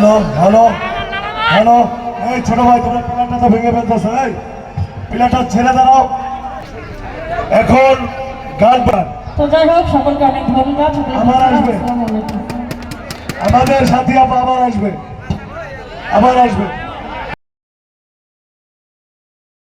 Hello hello hello. এই ছোট ভাই তোমরা পিলারটা তো ভেঙে ফেলতেছ এই। পিলারটা ছেড়ে দাঁড়াও। এখন গান পান তো যাই হোক সকলকে অনেক ধন্যবাদ। আবার আসবে। আমাদের সাথী আপা আবার আসবে। আবার আসবে।